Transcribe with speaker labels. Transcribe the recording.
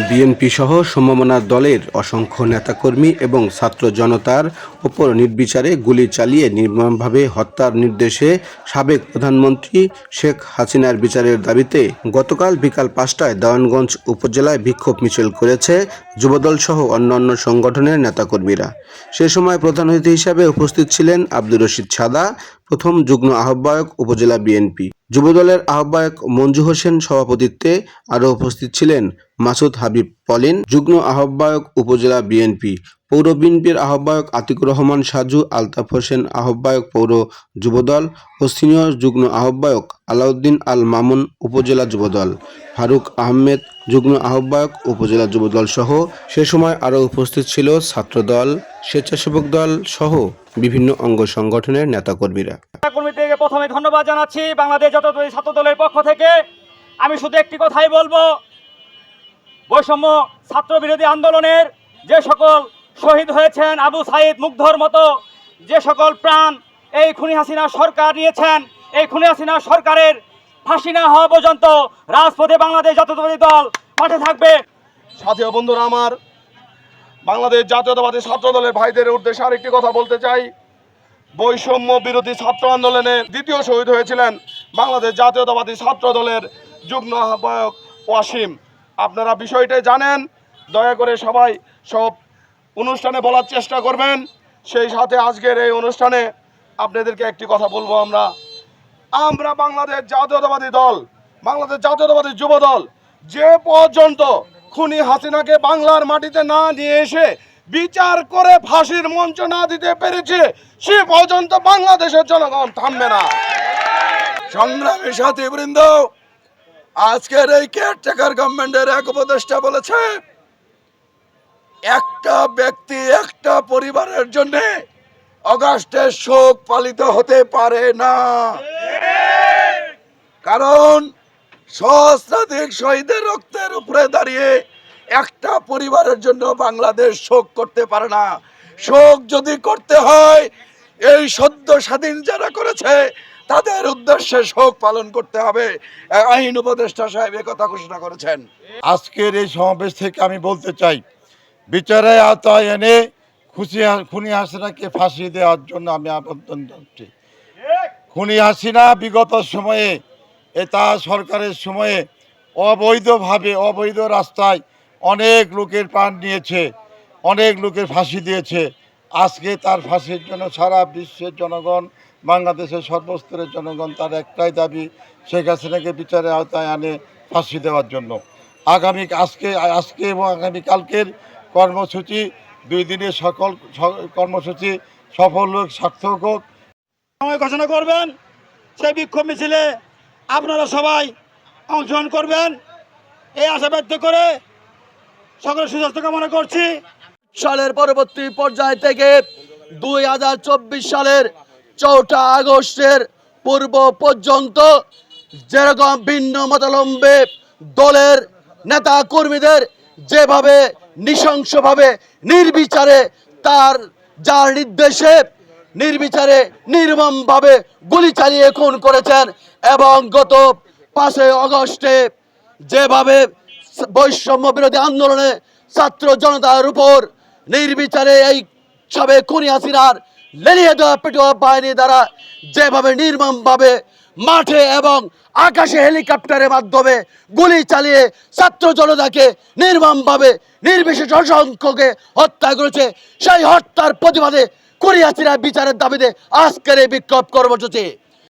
Speaker 1: BNP সহ সমমনা দলের অসংখ্য নেতাকর্মী এবং ছাত্র জনতার ওপর নির্বিচারে গুলি চালিয়ে নির্মমভাবে হত্যার নির্দেশে সাবেক প্রধানমন্ত্রী শেখ হাসিনার বিচারের দাবিতে গতকাল বিকাল পাঁচটায় দেওয়ানগঞ্জ উপজেলায় বিক্ষোভ মিছিল করেছে যুবদল সহ অন্যান্য সংগঠনের নেতাকর্মীরা। সে সময় প্রধান অতিথি হিসাবে উপস্থিত ছিলেন আব্দুর রশিদ সাদা, প্রথম যুগ্ম আহ্বায়ক উপজেলা বিএনপি। যুবদলের আহ্বায়ক মঞ্জু হোসেন সভাপতিত্বে আরও উপস্থিত ছিলেন মাসুদ হাবিব পলিন, যুগ্ম আহ্বায়ক উপজেলা বিএনপি। পৌর বিএনপির আহ্বায়ক আতিকুর রহমান সাজু, আলতাফ হোসেন আহ্বায়ক পৌর যুবদল ও সিনিয়র যুগ্ম আহ্বায়ক আলাউদ্দিন আল মামুন উপজেলা যুবদল। ফারুক আহমেদ যুগ্ম আহ্বায়ক, উপজেলা যুবদল সহ সে সময় আরও উপস্থিত ছিল ছাত্রদল, স্বেচ্ছাসেবক দল সহ বিভিন্ন অঙ্গ সংগঠনের নেতাকর্মীরা।
Speaker 2: কর্মীদেরকে প্রথমে ধন্যবাদ জানাচ্ছি বাংলাদেশ জাতীয়তাবাদী ছাত্র দলের পক্ষ থেকে। আমি শুধু একটি কথাই বলব, বৈষম্য ছাত্র বিরোধী আন্দোলনের যে সকল শহীদ হয়েছেন আবু সাইদ মুগ্ধর মতো, যে সকল প্রাণ এই খুনি হাসিনা সরকার নিয়েছেন, এই খুনি হাসিনা সরকারের ফাঁসি না হওয়া পর্যন্ত রাজপথে বাংলাদেশ জাতীয়তাবাদী দল মাঠে থাকবে।
Speaker 3: সাথী বন্ধুরা আমার, বাংলাদেশ জাতীয়তাবাদী ছাত্র দলের ভাইদের উদ্দেশ্যে আরেকটি কথা বলতে চাই। বৈষম্য বিরোধী ছাত্র আন্দোলনে দ্বিতীয় শহীদ হয়েছিলেন বাংলাদেশ জাতীয়তাবাদী ছাত্র দলের যুগ্ম আহ্বায়ক ওয়াসিম। আপনারা বিষয়টাই জানেন, দয়া করে সবাই সব অনুষ্ঠানে বলার চেষ্টা করবেন। সেই সাথে আজকের এই অনুষ্ঠানে আপনাদেরকে একটি কথা বলব আমরা। আমরা বাংলাদেশ জাতীয়তাবাদী দল, বাংলাদেশ জাতীয়তাবাদী যুব দল, যে পর্যন্ত খুনি হাসিনাকে বাংলার মাটিতে না নিয়ে এসে বিচার করে ফাঁসির মঞ্চ না দিতে পেরেছে, সে পর্যন্ত বাংলাদেশের জনগণ থামবে না। সংগ্রামী সাথী বৃন্দ আজকের এই কেয়ারটেকার গভর্নমেন্টের এক উপদেষ্টা বলেছে, একটা ব্যক্তি একটা পরিবারের জন্য অগাস্টের শোক পালিত হতে পারে না। কারণ সহস্রাধিক শহীদের রক্তের উপরে দাঁড়িয়ে একটা পরিবারের জন্য বাংলাদেশ শোক করতে পারে না। শোক যদি করতে হয়, এই সদ্য স্বাধীন যারা করেছে, তাদের উদ্দেশ্যে শোক পালন করতে হবে। আইন উপদেষ্টা সাহেব কথা ঘোষণা করেছেন।
Speaker 4: আজকের এই সমাবেশ থেকে আমি বলতে চাই বিচারে আওতায় এনে খুশি খুনি হাসিনাকে ফাঁসি দেওয়ার জন্য আমি আবেদন জানাচ্ছি খুনি হাসিনা বিগত সময়ে এটা সরকারের সময়ে অবৈধভাবে, অবৈধ রাস্তায় অনেক লোকের প্রাণ নিয়েছে, অনেক লোকের ফাঁসি দিয়েছে। আজকে তার ফাঁসির জন্য সারা বিশ্বের জনগণ, বাংলাদেশের সর্বস্তরের জনগণ তার একটাই দাবি, শেখ হাসিনাকে বিচারের আওতায় আনে ফাঁসি দেওয়ার জন্য। আগামী আজকে আজকে এবং আগামীকালকের কর্মসূচি, দুই দিনের সকল কর্মসূচি সফল হোক, সার্থক হোক।
Speaker 2: ঘোষণা করবেন, সেই বিক্ষোভ মিছিলে আপনারা সবাই অংশগ্রহণ করবেন। এই আশা ব্যক্ত করে সকলের সুস্বাস্থ্য কামনা করছি।
Speaker 5: সালের পরবর্তী পর্যায় থেকে দুই হাজার চব্বিশ সালের চৌঠা আগস্টের পূর্ব পর্যন্ত যেরকম ভিন্ন মতালম্বে দলের নেতা কর্মীদের যেভাবে নৃশংসভাবে নির্বিচারে তার যার নির্দেশে নির্বিচারে, নির্মমভাবে গুলি চালিয়ে খুন করেছেন এবং গত পাঁচই অগস্টে যেভাবে বৈষম্য বিরোধী আন্দোলনে ছাত্র জনতার উপর নির্বিচারে এই সবে খুনি হাসিনার লেলিয়ে দেওয়া পেটোয়া বাহিনী দ্বারা যেভাবে নির্মমভাবে মাঠে এবং আকাশে হেলিকপ্টারের মাধ্যমে গুলি চালিয়ে ছাত্র জনতাকে নির্মমভাবে নির্বিশেষ অসংখ্যকে হত্যা করেছে, সেই হত্যার প্রতিবাদে হাসিনার বিচারের দাবিতে। আজকের এই বিক্ষোভ কর্মসূচি।